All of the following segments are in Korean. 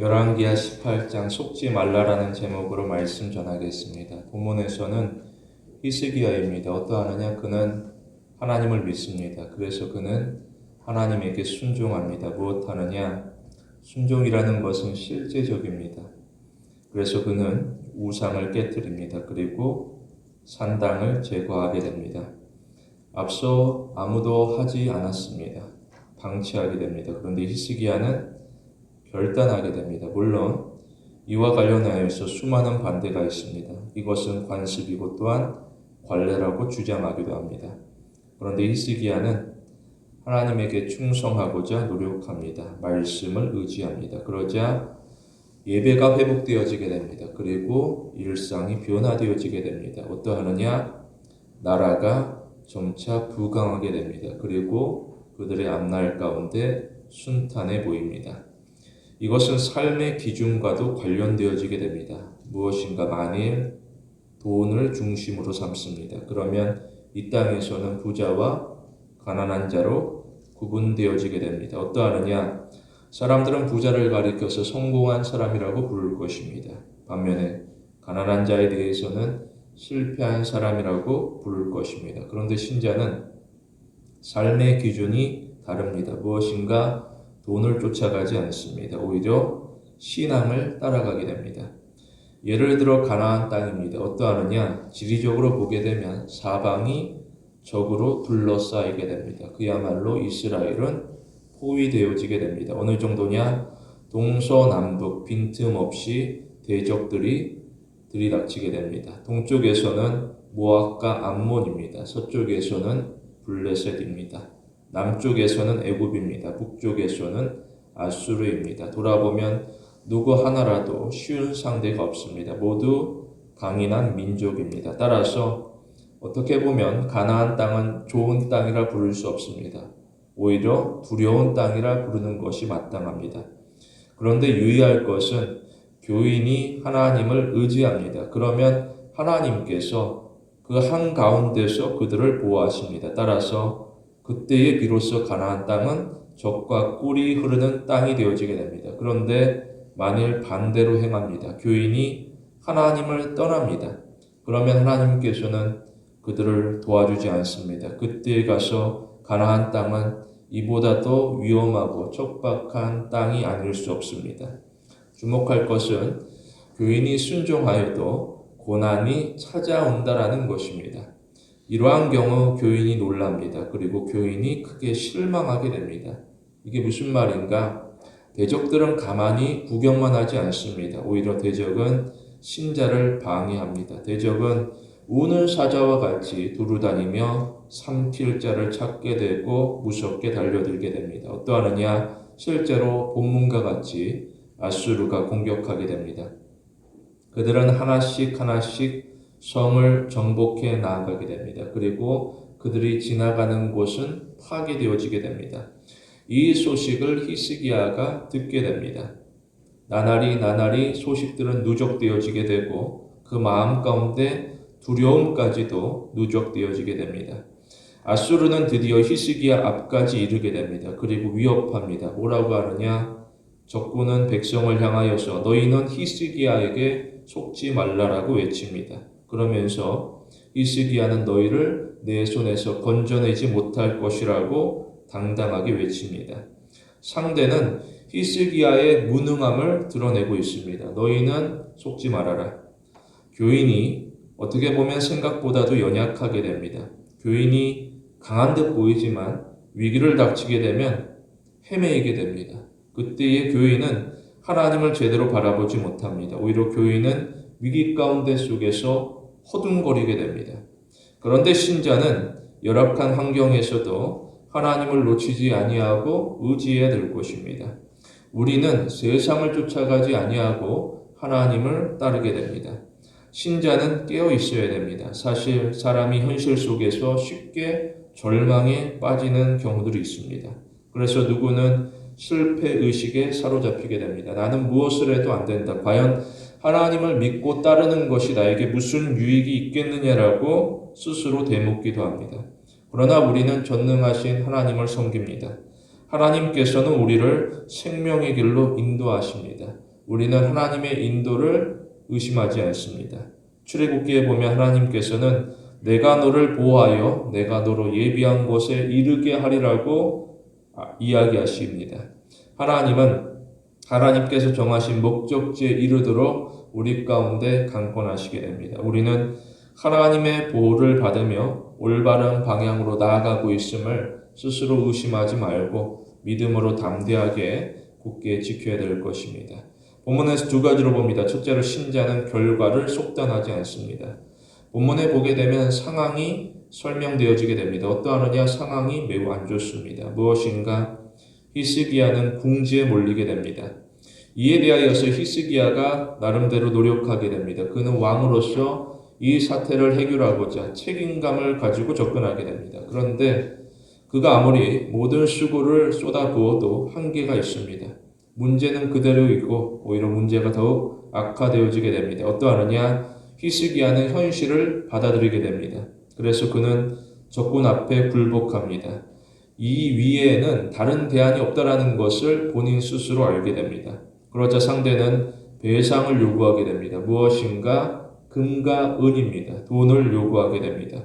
열왕기하 18장 속지 말라라는 제목으로 말씀 전하겠습니다. 본문에서는 히스기야입니다. 어떠하느냐 그는 하나님을 믿습니다. 그래서 그는 하나님에게 순종합니다. 무엇하느냐 순종이라는 것은 실제적입니다. 그래서 그는 우상을 깨뜨립니다. 그리고 산당을 제거하게 됩니다. 앞서 아무도 하지 않았습니다. 방치하게 됩니다. 그런데 히스기야는 결단하게 됩니다. 물론 이와 관련하여서 수많은 반대가 있습니다. 이것은 관습이고 또한 관례라고 주장하기도 합니다. 그런데 히스기야는 하나님에게 충성하고자 노력합니다. 말씀을 의지합니다. 그러자 예배가 회복되어지게 됩니다. 그리고 일상이 변화되어지게 됩니다. 어떠하느냐? 나라가 점차 부강하게 됩니다. 그리고 그들의 앞날 가운데 순탄해 보입니다. 이것은 삶의 기준과도 관련되어지게 됩니다. 무엇인가 만일 돈을 중심으로 삼습니다. 그러면 이 땅에서는 부자와 가난한 자로 구분되어지게 됩니다. 어떠하느냐? 사람들은 부자를 가리켜서 성공한 사람이라고 부를 것입니다. 반면에 가난한 자에 대해서는 실패한 사람이라고 부를 것입니다. 그런데 신자는 삶의 기준이 다릅니다. 무엇인가 돈을 쫓아가지 않습니다. 오히려 신앙을 따라가게 됩니다. 예를 들어 가나안 땅입니다. 어떠하느냐? 지리적으로 보게 되면 사방이 적으로 둘러싸이게 됩니다. 그야말로 이스라엘은 포위되어지게 됩니다. 어느 정도냐? 동서남북 빈틈없이 대적들이 들이닥치게 됩니다. 동쪽에서는 모압과 암몬입니다. 서쪽에서는 블레셋입니다. 남쪽에서는 애굽입니다. 북쪽에서는 아수르입니다. 돌아보면 누구 하나라도 쉬운 상대가 없습니다. 모두 강인한 민족입니다. 따라서 어떻게 보면 가나안 땅은 좋은 땅이라 부를 수 없습니다. 오히려 두려운 땅이라 부르는 것이 마땅합니다. 그런데 유의할 것은 교인이 하나님을 의지합니다. 그러면 하나님께서 그 한가운데서 그들을 보호하십니다. 따라서 그때에 비로소 가나안 땅은 적과 꿀이 흐르는 땅이 되어지게 됩니다. 그런데 만일 반대로 행합니다. 교인이 하나님을 떠납니다. 그러면 하나님께서는 그들을 도와주지 않습니다. 그때에 가서 가나안 땅은 이보다 더 위험하고 척박한 땅이 아닐 수 없습니다. 주목할 것은 교인이 순종하여도 고난이 찾아온다라는 것입니다. 이러한 경우 교인이 놀랍니다. 그리고 교인이 크게 실망하게 됩니다. 이게 무슨 말인가? 대적들은 가만히 구경만 하지 않습니다. 오히려 대적은 신자를 방해합니다. 대적은 우는 사자와 같이 두루다니며 삼킬 자를 찾게 되고 무섭게 달려들게 됩니다. 어떠하느냐? 실제로 본문과 같이 아수르가 공격하게 됩니다. 그들은 하나씩 하나씩 성을 정복해 나아가게 됩니다. 그리고 그들이 지나가는 곳은 파괴되어지게 됩니다. 이 소식을 히스기야가 듣게 됩니다. 나날이 나날이 소식들은 누적되어지게 되고 그 마음 가운데 두려움까지도 누적되어지게 됩니다. 아수르는 드디어 히스기야 앞까지 이르게 됩니다. 그리고 위협합니다. 뭐라고 하느냐? 적군은 백성을 향하여서 너희는 히스기야에게 속지 말라라고 외칩니다. 그러면서 히스기야는 너희를 내 손에서 건져내지 못할 것이라고 당당하게 외칩니다. 상대는 히스기야의 무능함을 드러내고 있습니다. 너희는 속지 말아라. 교인이 어떻게 보면 생각보다도 연약하게 됩니다. 교인이 강한 듯 보이지만 위기를 닥치게 되면 헤매이게 됩니다. 그때의 교인은 하나님을 제대로 바라보지 못합니다. 오히려 교인은 위기 가운데 속에서 허둥거리게 됩니다. 그런데 신자는 열악한 환경에서도 하나님을 놓치지 아니하고 의지해야 될 것입니다. 우리는 세상을 쫓아가지 아니하고 하나님을 따르게 됩니다. 신자는 깨어 있어야 됩니다. 사실 사람이 현실 속에서 쉽게 절망에 빠지는 경우들이 있습니다. 그래서 누구는 실패 의식에 사로잡히게 됩니다. 나는 무엇을 해도 안 된다. 과연 하나님을 믿고 따르는 것이 나에게 무슨 유익이 있겠느냐라고 스스로 되묻기도 합니다. 그러나 우리는 전능하신 하나님을 섬깁니다. 하나님께서는 우리를 생명의 길로 인도하십니다. 우리는 하나님의 인도를 의심하지 않습니다. 출애굽기에 보면 하나님께서는 내가 너를 보호하여 내가 너로 예비한 곳에 이르게 하리라고 아, 이야기하십니다. 하나님은 하나님께서 정하신 목적지에 이르도록 우리 가운데 강권하시게 됩니다. 우리는 하나님의 보호를 받으며 올바른 방향으로 나아가고 있음을 스스로 의심하지 말고 믿음으로 담대하게 굳게 지켜야 될 것입니다. 본문에서 두 가지로 봅니다. 첫째로 신자는 결과를 속단하지 않습니다. 본문에 보게 되면 상황이 설명되어지게 됩니다. 어떠하느냐 상황이 매우 안 좋습니다. 무엇인가 히스기야는 궁지에 몰리게 됩니다. 이에 대하여서 히스기야가 나름대로 노력하게 됩니다. 그는 왕으로서 이 사태를 해결하고자 책임감을 가지고 접근하게 됩니다. 그런데 그가 아무리 모든 수고를 쏟아부어도 한계가 있습니다. 문제는 그대로 있고 오히려 문제가 더욱 악화되어지게 됩니다. 어떠하느냐? 히스기야는 현실을 받아들이게 됩니다. 그래서 그는 적군 앞에 굴복합니다. 이 위에는 다른 대안이 없다라는 것을 본인 스스로 알게 됩니다. 그러자 상대는 배상을 요구하게 됩니다. 무엇인가 금과 은입니다. 돈을 요구하게 됩니다.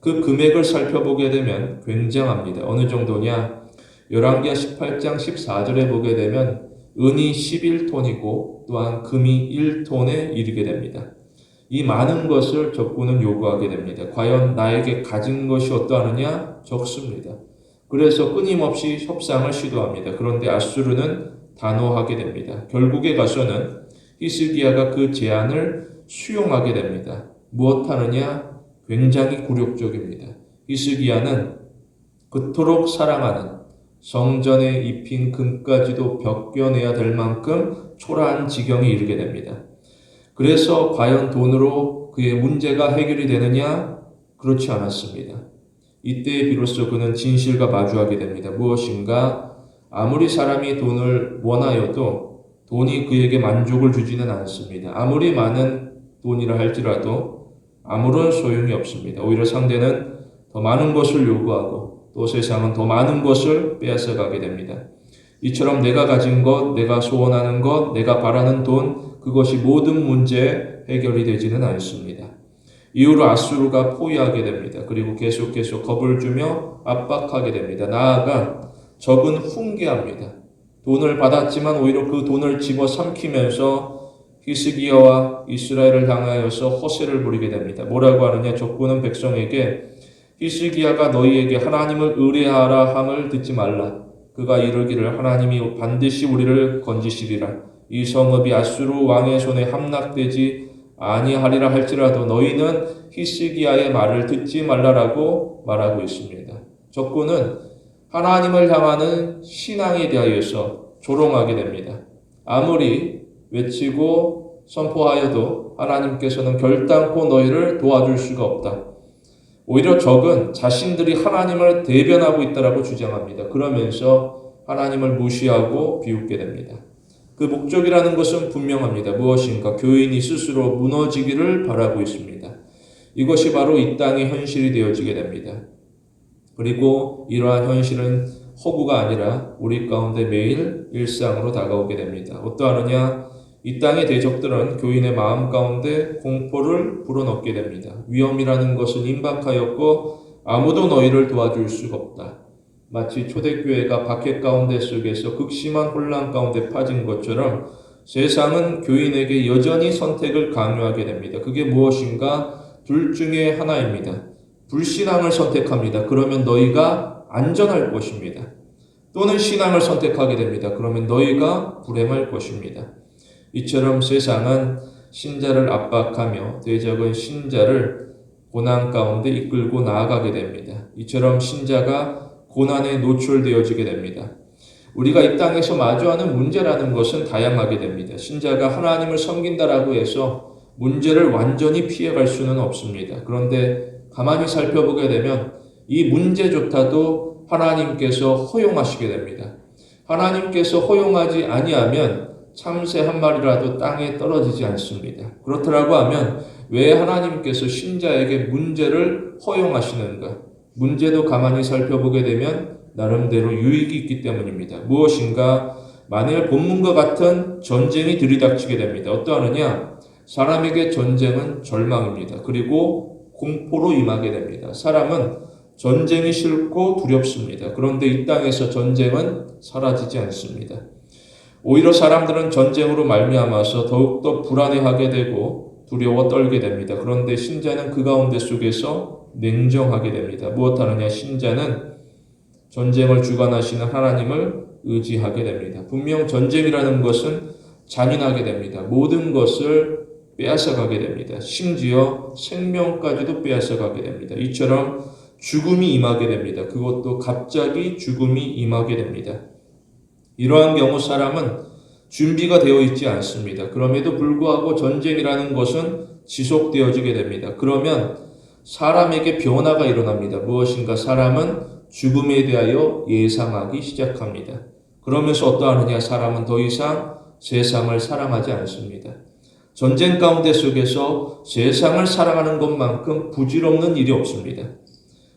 그 금액을 살펴보게 되면 굉장합니다. 어느 정도냐? 열왕기하 18장 14절에 보게 되면 은이 11톤이고 또한 금이 1톤에 이르게 됩니다. 이 많은 것을 적군은 요구하게 됩니다. 과연 나에게 가진 것이 어떠하느냐? 적습니다. 그래서 끊임없이 협상을 시도합니다. 그런데 아수르는 단호하게 됩니다. 결국에 가서는 히스기야가 그 제안을 수용하게 됩니다. 무엇 하느냐? 굉장히 굴욕적입니다. 히스기야는 그토록 사랑하는 성전에 입힌 금까지도 벗겨내야 될 만큼 초라한 지경에 이르게 됩니다. 그래서 과연 돈으로 그의 문제가 해결이 되느냐? 그렇지 않았습니다. 이때 비로소 그는 진실과 마주하게 됩니다. 무엇인가? 아무리 사람이 돈을 원하여도 돈이 그에게 만족을 주지는 않습니다. 아무리 많은 돈이라 할지라도 아무런 소용이 없습니다. 오히려 상대는 더 많은 것을 요구하고 또 세상은 더 많은 것을 빼앗아 가게 됩니다. 이처럼 내가 가진 것, 내가 소원하는 것, 내가 바라는 돈, 그것이 모든 문제 해결이 되지는 않습니다. 이후로 아수르가 포위하게 됩니다. 그리고 계속 계속 겁을 주며 압박하게 됩니다. 나아가 적은 훈계합니다. 돈을 받았지만 오히려 그 돈을 집어 삼키면서 히스기야와 이스라엘을 향하여서 허세를 부리게 됩니다. 뭐라고 하느냐? 적군은 백성에게 히스기야가 너희에게 하나님을 의뢰하라 함을 듣지 말라. 그가 이르기를 하나님이 반드시 우리를 건지시리라. 이 성읍이 아수르 왕의 손에 함락되지 아니하리라 할지라도 너희는 히스기야의 말을 듣지 말라라고 말하고 있습니다. 적군은 하나님을 향하는 신앙에 대하여서 조롱하게 됩니다. 아무리 외치고 선포하여도 하나님께서는 결단코 너희를 도와줄 수가 없다. 오히려 적은 자신들이 하나님을 대변하고 있다라고 주장합니다. 그러면서 하나님을 무시하고 비웃게 됩니다. 그 목적이라는 것은 분명합니다. 무엇인가? 교인이 스스로 무너지기를 바라고 있습니다. 이것이 바로 이 땅의 현실이 되어지게 됩니다. 그리고 이러한 현실은 허구가 아니라 우리 가운데 매일 일상으로 다가오게 됩니다. 어떠하느냐? 이 땅의 대적들은 교인의 마음 가운데 공포를 불어넣게 됩니다. 위험이라는 것은 임박하였고 아무도 너희를 도와줄 수가 없다. 마치 초대교회가 박해 가운데 속에서 극심한 혼란 가운데 빠진 것처럼 세상은 교인에게 여전히 선택을 강요하게 됩니다. 그게 무엇인가? 둘 중에 하나입니다. 불신앙을 선택합니다. 그러면 너희가 안전할 것입니다. 또는 신앙을 선택하게 됩니다. 그러면 너희가 불행할 것입니다. 이처럼 세상은 신자를 압박하며 대적은 신자를 고난 가운데 이끌고 나아가게 됩니다. 이처럼 신자가 고난에 노출되어지게 됩니다. 우리가 이 땅에서 마주하는 문제라는 것은 다양하게 됩니다. 신자가 하나님을 섬긴다라고 해서 문제를 완전히 피해갈 수는 없습니다. 그런데 가만히 살펴보게 되면 이 문제조차도 하나님께서 허용하시게 됩니다. 하나님께서 허용하지 아니하면 참새 한 마리라도 땅에 떨어지지 않습니다. 그렇더라고 하면 왜 하나님께서 신자에게 문제를 허용하시는가? 문제도 가만히 살펴보게 되면 나름대로 유익이 있기 때문입니다. 무엇인가 만일 본문과 같은 전쟁이 들이닥치게 됩니다. 어떠하느냐? 사람에게 전쟁은 절망입니다. 그리고 공포로 임하게 됩니다. 사람은 전쟁이 싫고 두렵습니다. 그런데 이 땅에서 전쟁은 사라지지 않습니다. 오히려 사람들은 전쟁으로 말미암아서 더욱더 불안해하게 되고 두려워 떨게 됩니다. 그런데 신자는 그 가운데 속에서 냉정하게 됩니다. 무엇하느냐? 신자는 전쟁을 주관하시는 하나님을 의지하게 됩니다. 분명 전쟁이라는 것은 잔인하게 됩니다. 모든 것을 빼앗아가게 됩니다. 심지어 생명까지도 빼앗아가게 됩니다. 이처럼 죽음이 임하게 됩니다. 그것도 갑자기 죽음이 임하게 됩니다. 이러한 경우 사람은 준비가 되어 있지 않습니다. 그럼에도 불구하고 전쟁이라는 것은 지속되어지게 됩니다. 그러면 사람에게 변화가 일어납니다. 무엇인가 사람은 죽음에 대하여 예상하기 시작합니다. 그러면서 어떠하느냐 사람은 더 이상 세상을 사랑하지 않습니다. 전쟁 가운데 속에서 세상을 사랑하는 것만큼 부질없는 일이 없습니다.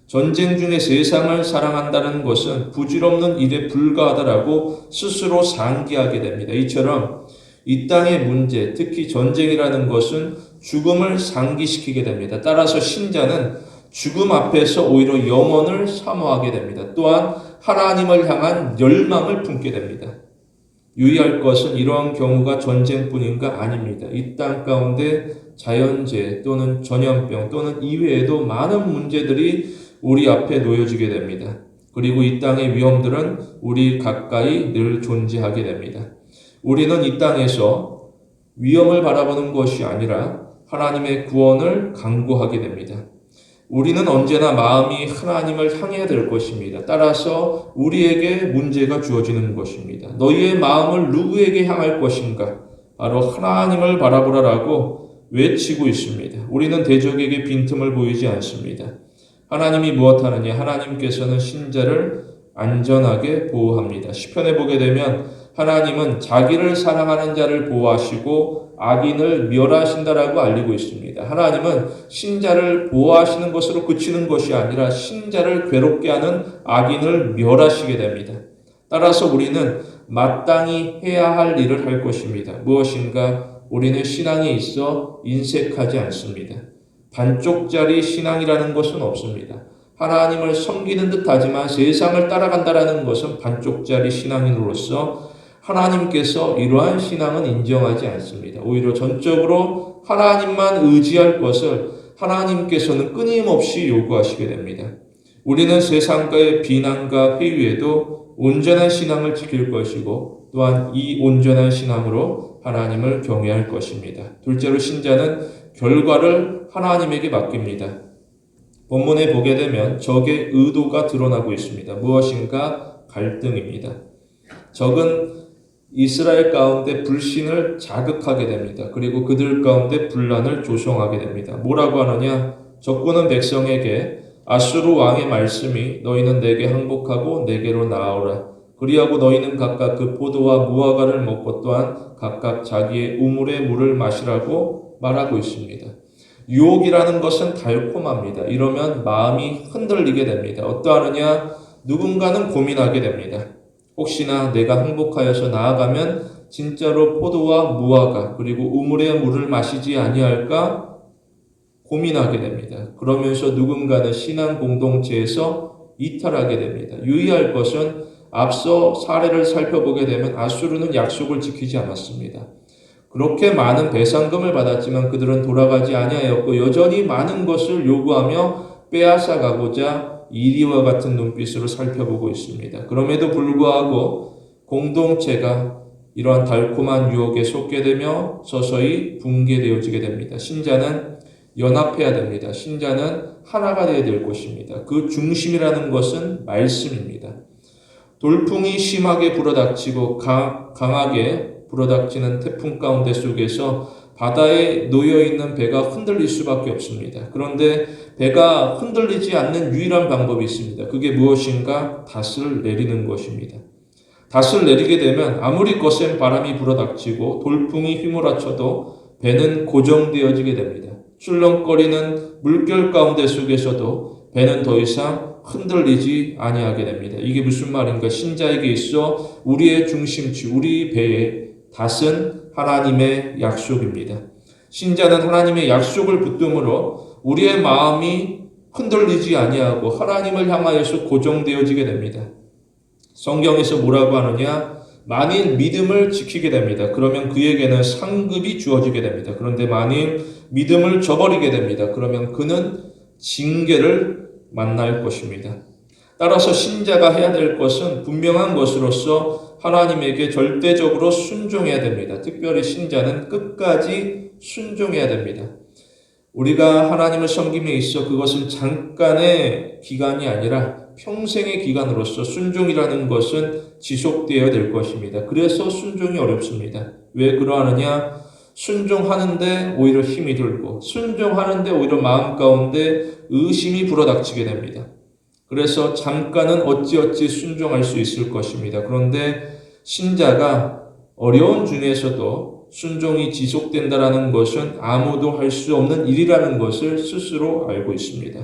전쟁 중에 세상을 사랑한다는 것은 부질없는 일에 불과하다라고 스스로 상기하게 됩니다. 이처럼 이 땅의 문제, 특히 전쟁이라는 것은 죽음을 상기시키게 됩니다. 따라서 신자는 죽음 앞에서 오히려 영혼을 사모하게 됩니다. 또한 하나님을 향한 열망을 품게 됩니다. 유의할 것은 이러한 경우가 전쟁뿐인가 아닙니다. 이 땅 가운데 자연재해 또는 전염병 또는 이외에도 많은 문제들이 우리 앞에 놓여지게 됩니다. 그리고 이 땅의 위험들은 우리 가까이 늘 존재하게 됩니다. 우리는 이 땅에서 위험을 바라보는 것이 아니라 하나님의 구원을 강구하게 됩니다. 우리는 언제나 마음이 하나님을 향해야 될 것입니다. 따라서 우리에게 문제가 주어지는 것입니다. 너희의 마음을 누구에게 향할 것인가? 바로 하나님을 바라보라라고 외치고 있습니다. 우리는 대적에게 빈틈을 보이지 않습니다. 하나님이 무엇하느냐? 하나님께서는 신자를 안전하게 보호합니다. 시편에 보게 되면 하나님은 자기를 사랑하는 자를 보호하시고 악인을 멸하신다라고 알리고 있습니다. 하나님은 신자를 보호하시는 것으로 그치는 것이 아니라 신자를 괴롭게 하는 악인을 멸하시게 됩니다. 따라서 우리는 마땅히 해야 할 일을 할 것입니다. 무엇인가 우리는 신앙에 있어 인색하지 않습니다. 반쪽짜리 신앙이라는 것은 없습니다. 하나님을 섬기는 듯 하지만 세상을 따라간다라는 것은 반쪽짜리 신앙인으로서 하나님께서 이러한 신앙은 인정하지 않습니다. 오히려 전적으로 하나님만 의지할 것을 하나님께서는 끊임없이 요구하시게 됩니다. 우리는 세상과의 비난과 회유에도 온전한 신앙을 지킬 것이고 또한 이 온전한 신앙으로 하나님을 경외할 것입니다. 둘째로 신자는 결과를 하나님에게 맡깁니다. 본문에 보게 되면 적의 의도가 드러나고 있습니다. 무엇인가 갈등입니다. 적은 이스라엘 가운데 불신을 자극하게 됩니다. 그리고 그들 가운데 분란을 조성하게 됩니다. 뭐라고 하느냐? 적군은 백성에게 아수르 왕의 말씀이 너희는 내게 항복하고 내게로 나아오라. 그리하고 너희는 각각 그 포도와 무화과를 먹고 또한 각각 자기의 우물의 물을 마시라고 말하고 있습니다. 유혹이라는 것은 달콤합니다. 이러면 마음이 흔들리게 됩니다. 어떠하느냐? 누군가는 고민하게 됩니다. 혹시나 내가 행복하여서 나아가면 진짜로 포도와 무화과 그리고 우물의 물을 마시지 아니할까 고민하게 됩니다. 그러면서 누군가는 신앙 공동체에서 이탈하게 됩니다. 유의할 것은 앞서 사례를 살펴보게 되면 아수르는 약속을 지키지 않았습니다. 그렇게 많은 배상금을 받았지만 그들은 돌아가지 아니하였고 여전히 많은 것을 요구하며 빼앗아 가고자 이리와 같은 눈빛으로 살펴보고 있습니다. 그럼에도 불구하고 공동체가 이러한 달콤한 유혹에 속게 되며 서서히 붕괴되어지게 됩니다. 신자는 연합해야 됩니다. 신자는 하나가 되어야 될 것입니다. 그 중심이라는 것은 말씀입니다. 돌풍이 심하게 불어닥치고 강하게 불어닥치는 태풍 가운데 속에서 바다에 놓여 있는 배가 흔들릴 수밖에 없습니다. 그런데 배가 흔들리지 않는 유일한 방법이 있습니다. 그게 무엇인가? 닷을 내리는 것입니다. 닷을 내리게 되면 아무리 거센 바람이 불어닥치고 돌풍이 휘몰아쳐도 배는 고정되어지게 됩니다. 출렁거리는 물결 가운데 속에서도 배는 더 이상 흔들리지 아니하게 됩니다. 이게 무슨 말인가? 신자에게 있어 우리의 중심치, 우리 배에 닷은 하나님의 약속입니다. 신자는 하나님의 약속을 붙들므로 우리의 마음이 흔들리지 아니하고 하나님을 향하여서 고정되어지게 됩니다. 성경에서 뭐라고 하느냐? 만일 믿음을 지키게 됩니다. 그러면 그에게는 상급이 주어지게 됩니다. 그런데 만일 믿음을 저버리게 됩니다. 그러면 그는 징계를 만날 것입니다. 따라서 신자가 해야 될 것은 분명한 것으로서 하나님에게 절대적으로 순종해야 됩니다. 특별히 신자는 끝까지 순종해야 됩니다. 우리가 하나님을 섬김에 있어 그것은 잠깐의 기간이 아니라 평생의 기간으로서 순종이라는 것은 지속되어야 될 것입니다. 그래서 순종이 어렵습니다. 왜 그러하느냐? 순종하는데 오히려 힘이 들고 순종하는데 오히려 마음 가운데 의심이 불어닥치게 됩니다. 그래서 잠깐은 어찌어찌 순종할 수 있을 것입니다. 그런데 신자가 어려운 중에서도 순종이 지속된다라는 것은 아무도 할 수 없는 일이라는 것을 스스로 알고 있습니다.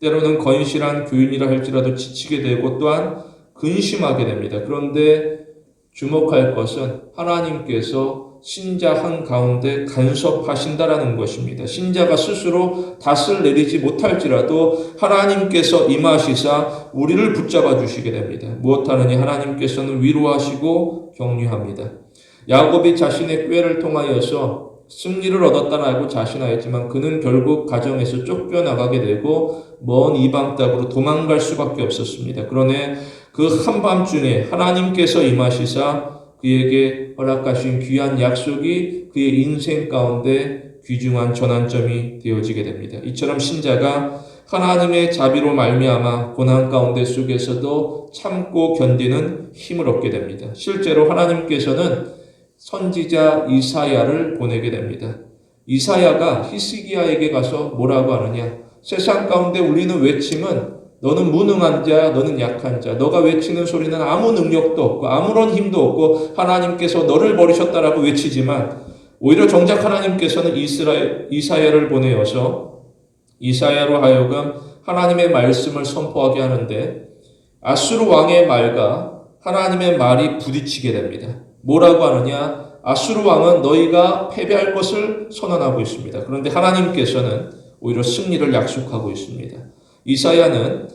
때로는 건실한 교인이라 할지라도 지치게 되고 또한 근심하게 됩니다. 그런데 주목할 것은 하나님께서 신자 한 가운데 간섭하신다라는 것입니다. 신자가 스스로 닷을 내리지 못할지라도 하나님께서 임하시사 우리를 붙잡아 주시게 됩니다. 무엇하느니 하나님께서는 위로하시고 격려합니다. 야곱이 자신의 꾀를 통하여서 승리를 얻었다는 알고 자신하였지만 그는 결국 가정에서 쫓겨나가게 되고 먼 이방 땅으로 도망갈 수밖에 없었습니다. 그러나 그 한밤중에 하나님께서 임하시사 그에게 허락하신 귀한 약속이 그의 인생 가운데 귀중한 전환점이 되어지게 됩니다. 이처럼 신자가 하나님의 자비로 말미암아 고난 가운데 속에서도 참고 견디는 힘을 얻게 됩니다. 실제로 하나님께서는 선지자 이사야를 보내게 됩니다. 이사야가 히스기야에게 가서 뭐라고 하느냐? 세상 가운데 울리는 외침은 너는 무능한 자, 너는 약한 자, 너가 외치는 소리는 아무 능력도 없고 아무런 힘도 없고 하나님께서 너를 버리셨다라고 외치지만 오히려 정작 하나님께서는 이스라엘 이사야를 보내어서 이사야로 하여금 하나님의 말씀을 선포하게 하는데 아수르 왕의 말과 하나님의 말이 부딪히게 됩니다. 뭐라고 하느냐? 아수르 왕은 너희가 패배할 것을 선언하고 있습니다. 그런데 하나님께서는 오히려 승리를 약속하고 있습니다. 이사야는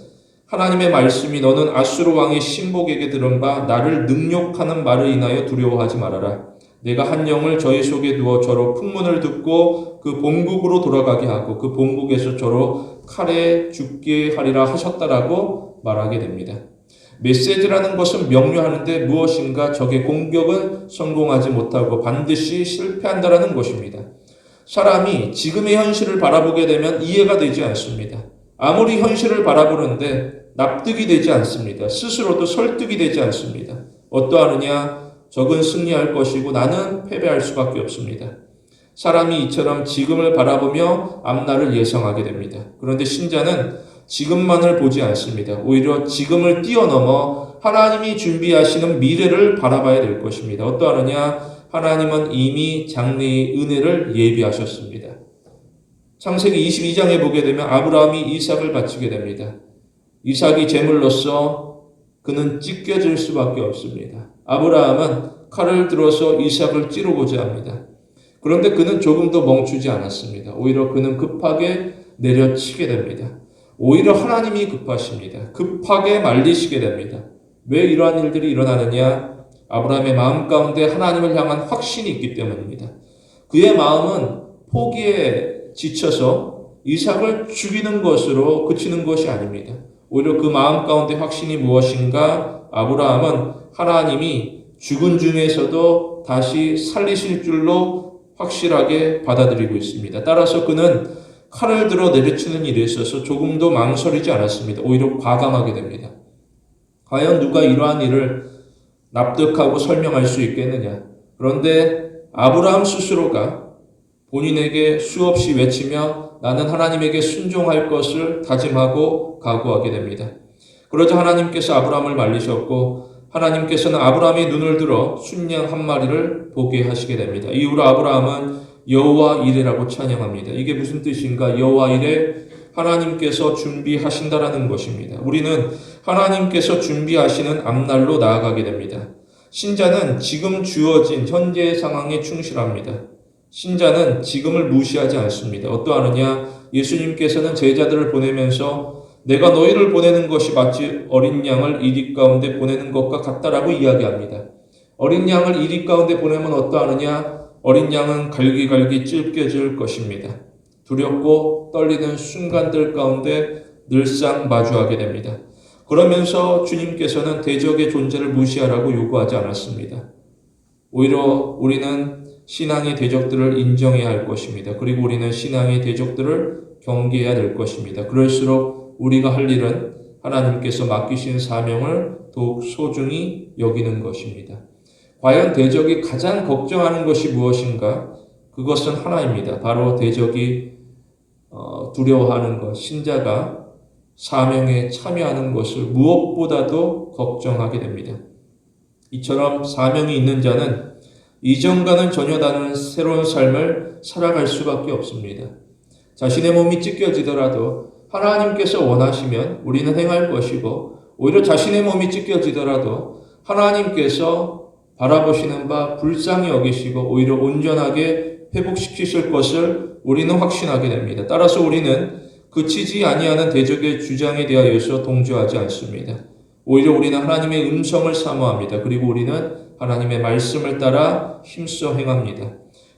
하나님의 말씀이 너는 아수르 왕의 신복에게 들은 바 나를 능욕하는 말을 인하여 두려워하지 말아라. 내가 한 영을 저희 속에 두어 저로 풍문을 듣고 그 본국으로 돌아가게 하고 그 본국에서 저로 칼에 죽게 하리라 하셨다라고 말하게 됩니다. 메시지라는 것은 명료하는데 무엇인가 적의 공격은 성공하지 못하고 반드시 실패한다라는 것입니다. 사람이 지금의 현실을 바라보게 되면 이해가 되지 않습니다. 아무리 현실을 바라보는데 납득이 되지 않습니다. 스스로도 설득이 되지 않습니다. 어떠하느냐? 적은 승리할 것이고 나는 패배할 수밖에 없습니다. 사람이 이처럼 지금을 바라보며 앞날을 예상하게 됩니다. 그런데 신자는 지금만을 보지 않습니다. 오히려 지금을 뛰어넘어 하나님이 준비하시는 미래를 바라봐야 될 것입니다. 어떠하느냐? 하나님은 이미 장래의 은혜를 예비하셨습니다. 창세기 22장에 보게 되면 아브라함이 이삭을 바치게 됩니다. 이삭이 제물로서 그는 찢겨질 수밖에 없습니다. 아브라함은 칼을 들어서 이삭을 찌르고자 합니다. 그런데 그는 조금도 멈추지 않았습니다. 오히려 그는 급하게 내려치게 됩니다. 오히려 하나님이 급하십니다. 급하게 말리시게 됩니다. 왜 이러한 일들이 일어나느냐? 아브라함의 마음 가운데 하나님을 향한 확신이 있기 때문입니다. 그의 마음은 포기에 지쳐서 이삭을 죽이는 것으로 그치는 것이 아닙니다. 오히려 그 마음 가운데 확신이 무엇인가? 아브라함은 하나님이 죽은 중에서도 다시 살리실 줄로 확실하게 받아들이고 있습니다. 따라서 그는 칼을 들어 내리치는 일에 있어서 조금도 망설이지 않았습니다. 오히려 과감하게 됩니다. 과연 누가 이러한 일을 납득하고 설명할 수 있겠느냐? 그런데 아브라함 스스로가 본인에게 수없이 외치며 나는 하나님에게 순종할 것을 다짐하고 각오하게 됩니다. 그러자 하나님께서 아브라함을 말리셨고 하나님께서는 아브라함의 눈을 들어 순양 한 마리를 보게 하시게 됩니다. 이후로 아브라함은 여호와 이레라고 찬양합니다. 이게 무슨 뜻인가? 여호와 이레 하나님께서 준비하신다라는 것입니다. 우리는 하나님께서 준비하시는 앞날로 나아가게 됩니다. 신자는 지금 주어진 현재의 상황에 충실합니다. 신자는 지금을 무시하지 않습니다. 어떠하느냐? 예수님께서는 제자들을 보내면서 내가 너희를 보내는 것이 마치 어린 양을 이리 가운데 보내는 것과 같다라고 이야기합니다. 어린 양을 이리 가운데 보내면 어떠하느냐? 어린 양은 갈기갈기 찢겨질 것입니다. 두렵고 떨리는 순간들 가운데 늘상 마주하게 됩니다. 그러면서 주님께서는 대적의 존재를 무시하라고 요구하지 않았습니다. 오히려 우리는 신앙의 대적들을 인정해야 할 것입니다. 그리고 우리는 신앙의 대적들을 경계해야 될 것입니다. 그럴수록 우리가 할 일은 하나님께서 맡기신 사명을 더욱 소중히 여기는 것입니다. 과연 대적이 가장 걱정하는 것이 무엇인가? 그것은 하나입니다. 바로 대적이 어, 두려워하는 것, 신자가 사명에 참여하는 것을 무엇보다도 걱정하게 됩니다. 이처럼 사명이 있는 자는 이전과는 전혀 다른 새로운 삶을 살아갈 수밖에 없습니다. 자신의 몸이 찢겨지더라도 하나님께서 원하시면 우리는 행할 것이고 오히려 자신의 몸이 찢겨지더라도 하나님께서 바라보시는 바 불쌍히 여기시고 오히려 온전하게 회복시키실 것을 우리는 확신하게 됩니다. 따라서 우리는 그치지 아니하는 대적의 주장에 대하여서 동조하지 않습니다. 오히려 우리는 하나님의 음성을 사모합니다. 그리고 우리는 하나님의 말씀을 따라 힘써 행합니다.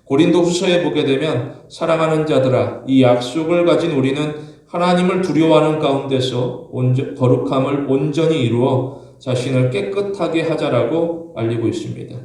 고린도 후서에 보게 되면 사랑하는 자들아 이 약속을 가진 우리는 하나님을 두려워하는 가운데서 온전, 거룩함을 온전히 이루어 자신을 깨끗하게 하자라고 알리고 있습니다.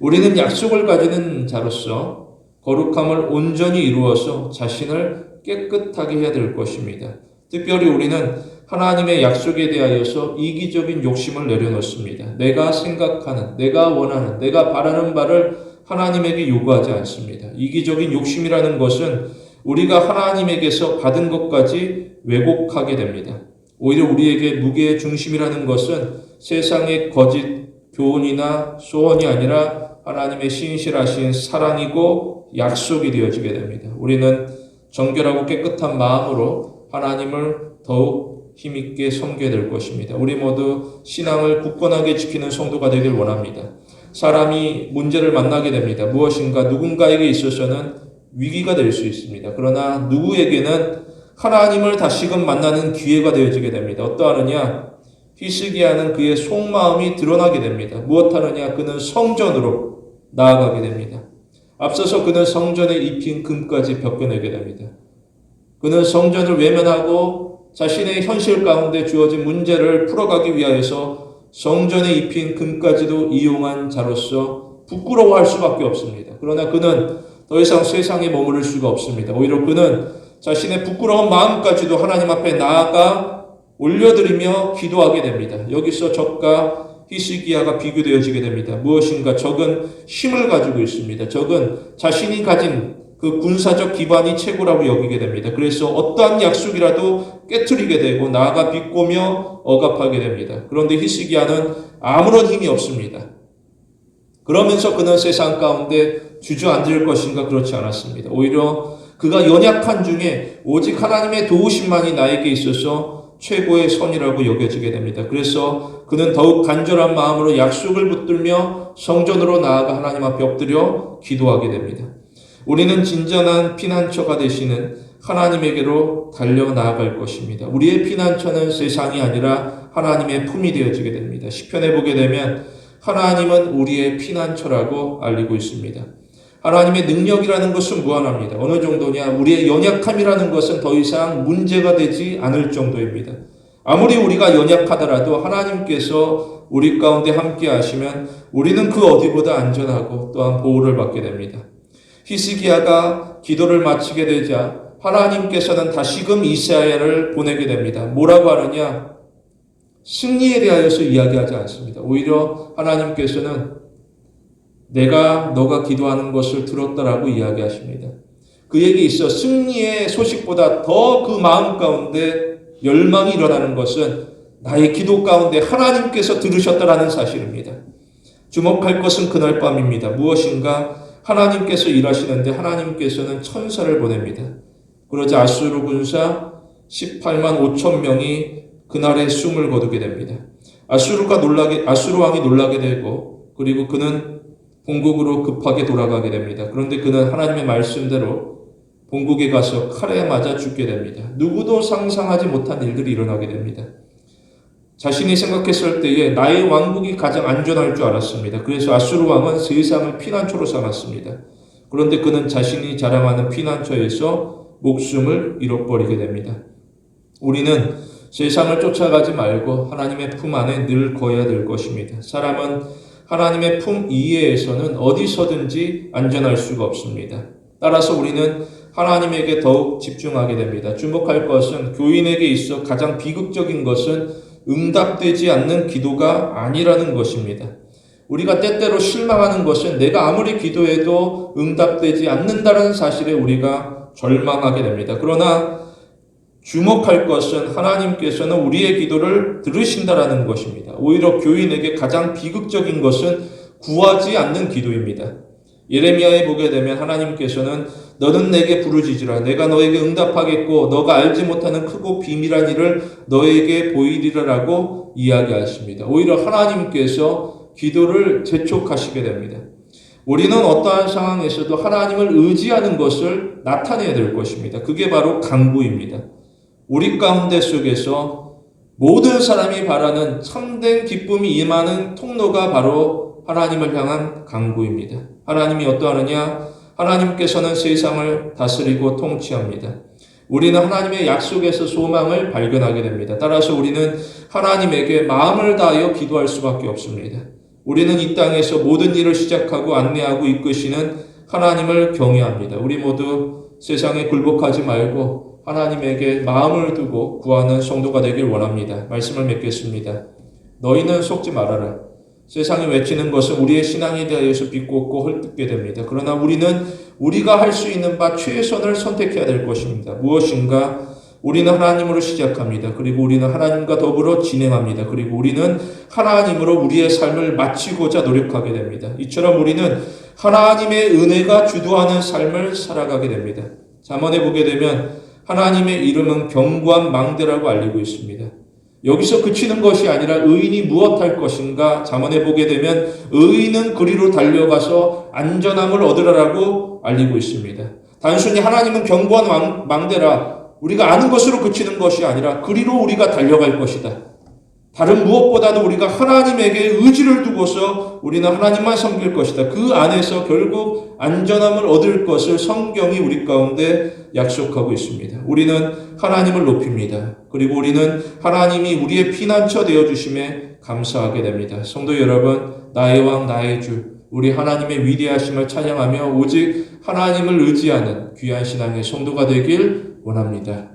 우리는 약속을 가지는 자로서 거룩함을 온전히 이루어서 자신을 깨끗하게 해야 될 것입니다. 특별히 우리는 하나님의 약속에 대하여서 이기적인 욕심을 내려놓습니다. 내가 생각하는, 내가 원하는, 내가 바라는 바를 하나님에게 요구하지 않습니다. 이기적인 욕심이라는 것은 우리가 하나님에게서 받은 것까지 왜곡하게 됩니다. 오히려 우리에게 무게의 중심이라는 것은 세상의 거짓 교훈이나 소원이 아니라 하나님의 신실하신 사랑이고 약속이 되어지게 됩니다. 우리는 정결하고 깨끗한 마음으로 하나님을 더욱 힘있게 섬겨야 될 것입니다. 우리 모두 신앙을 굳건하게 지키는 성도가 되길 원합니다. 사람이 문제를 만나게 됩니다. 무엇인가 누군가에게 있어서는 위기가 될 수 있습니다. 그러나 누구에게는 하나님을 다시금 만나는 기회가 되어지게 됩니다. 어떠하느냐? 히스기야는 그의 속마음이 드러나게 됩니다. 무엇하느냐? 그는 성전으로 나아가게 됩니다. 앞서서 그는 성전에 입힌 금까지 벗겨내게 됩니다. 그는 성전을 외면하고 자신의 현실 가운데 주어진 문제를 풀어가기 위하여서 성전에 입힌 금까지도 이용한 자로서 부끄러워할 수밖에 없습니다. 그러나 그는 더 이상 세상에 머무를 수가 없습니다. 오히려 그는 자신의 부끄러운 마음까지도 하나님 앞에 나아가 올려드리며 기도하게 됩니다. 여기서 적과 히스기야가 비교되어지게 됩니다. 무엇인가 적은 힘을 가지고 있습니다. 적은 자신이 가진 그 군사적 기반이 최고라고 여기게 됩니다. 그래서 어떠한 약속이라도 깨뜨리게 되고 나아가 비꼬며 억압하게 됩니다. 그런데 히스기야는 아무런 힘이 없습니다. 그러면서 그는 세상 가운데 주저앉을 것인가 그렇지 않았습니다. 오히려 그가 연약한 중에 오직 하나님의 도우심만이 나에게 있어서 최고의 선이라고 여겨지게 됩니다. 그래서 그는 더욱 간절한 마음으로 약속을 붙들며 성전으로 나아가 하나님 앞에 엎드려 기도하게 됩니다. 우리는 진정한 피난처가 되시는 하나님에게로 달려 나아갈 것입니다. 우리의 피난처는 세상이 아니라 하나님의 품이 되어지게 됩니다. 시편에 보게 되면 하나님은 우리의 피난처라고 알리고 있습니다. 하나님의 능력이라는 것은 무한합니다. 어느 정도냐? 우리의 연약함이라는 것은 더 이상 문제가 되지 않을 정도입니다. 아무리 우리가 연약하더라도 하나님께서 우리 가운데 함께 하시면 우리는 그 어디보다 안전하고 또한 보호를 받게 됩니다. 히스기야가 기도를 마치게 되자 하나님께서는 다시금 이사야를 보내게 됩니다. 뭐라고 하느냐? 승리에 대하여서 이야기하지 않습니다. 오히려 하나님께서는 내가 너가 기도하는 것을 들었다라고 이야기하십니다. 그에게 있어 승리의 소식보다 더 그 마음 가운데 열망이 일어나는 것은 나의 기도 가운데 하나님께서 들으셨다라는 사실입니다. 주목할 것은 그날 밤입니다. 무엇인가 하나님께서 일하시는데 하나님께서는 천사를 보냅니다. 그러자 아수르 군사 18만 5천 명이 그날에 숨을 거두게 됩니다. 아수르가 놀라게 아수르 왕이 놀라게 되고 그리고 그는 본국으로 급하게 돌아가게 됩니다. 그런데 그는 하나님의 말씀대로 본국에 가서 칼에 맞아 죽게 됩니다. 누구도 상상하지 못한 일들이 일어나게 됩니다. 자신이 생각했을 때에 나의 왕국이 가장 안전할 줄 알았습니다. 그래서 아수르 왕은 세상을 피난처로 삼았습니다. 그런데 그는 자신이 자랑하는 피난처에서 목숨을 잃어버리게 됩니다. 우리는 세상을 쫓아가지 말고 하나님의 품 안에 늘 거해야 될 것입니다. 사람은 하나님의 품 이외에서는 어디서든지 안전할 수가 없습니다. 따라서 우리는 하나님에게 더욱 집중하게 됩니다. 주목할 것은 교인에게 있어 가장 비극적인 것은 응답되지 않는 기도가 아니라는 것입니다. 우리가 때때로 실망하는 것은 내가 아무리 기도해도 응답되지 않는다는 사실에 우리가 절망하게 됩니다. 그러나 주목할 것은 하나님께서는 우리의 기도를 들으신다라는 것입니다. 오히려 교인에게 가장 비극적인 것은 구하지 않는 기도입니다. 예레미야에 보게 되면 하나님께서는 너는 내게 부르짖으라 내가 너에게 응답하겠고 너가 알지 못하는 크고 비밀한 일을 너에게 보이리라라고 이야기하십니다. 오히려 하나님께서 기도를 재촉하시게 됩니다. 우리는 어떠한 상황에서도 하나님을 의지하는 것을 나타내야 될 것입니다. 그게 바로 강구입니다. 우리 가운데 속에서 모든 사람이 바라는 참된 기쁨이 임하는 통로가 바로 하나님을 향한 강구입니다. 하나님이 어떠하느냐? 하나님께서는 세상을 다스리고 통치합니다. 우리는 하나님의 약속에서 소망을 발견하게 됩니다. 따라서 우리는 하나님에게 마음을 다하여 기도할 수밖에 없습니다. 우리는 이 땅에서 모든 일을 시작하고 안내하고 이끄시는 하나님을 경외합니다. 우리 모두 세상에 굴복하지 말고 하나님에게 마음을 두고 구하는 성도가 되길 원합니다. 말씀을 맺겠습니다. 너희는 속지 말아라. 세상이 외치는 것은 우리의 신앙에 대하여서 비꼬고 헐뜯게 됩니다. 그러나 우리는 우리가 할 수 있는 바 최선을 선택해야 될 것입니다. 무엇인가? 우리는 하나님으로 시작합니다. 그리고 우리는 하나님과 더불어 진행합니다. 그리고 우리는 하나님으로 우리의 삶을 마치고자 노력하게 됩니다. 이처럼 우리는 하나님의 은혜가 주도하는 삶을 살아가게 됩니다. 잠언에 보게 되면 하나님의 이름은 견고한 망대라고 알리고 있습니다. 여기서 그치는 것이 아니라 의인이 무엇할 것인가 잠언해 보게 되면 의인은 그리로 달려가서 안전함을 얻으라라고 알리고 있습니다. 단순히 하나님은 견고한 망대라 우리가 아는 것으로 그치는 것이 아니라 그리로 우리가 달려갈 것이다. 다른 무엇보다도 우리가 하나님에게 의지를 두고서 우리는 하나님만 섬길 것이다. 그 안에서 결국 안전함을 얻을 것을 성경이 우리 가운데 약속하고 있습니다. 우리는 하나님을 높입니다. 그리고 우리는 하나님이 우리의 피난처 되어 주심에 감사하게 됩니다. 성도 여러분, 나의 왕 나의 주 우리 하나님의 위대하심을 찬양하며 오직 하나님을 의지하는 귀한 신앙의 성도가 되길 원합니다.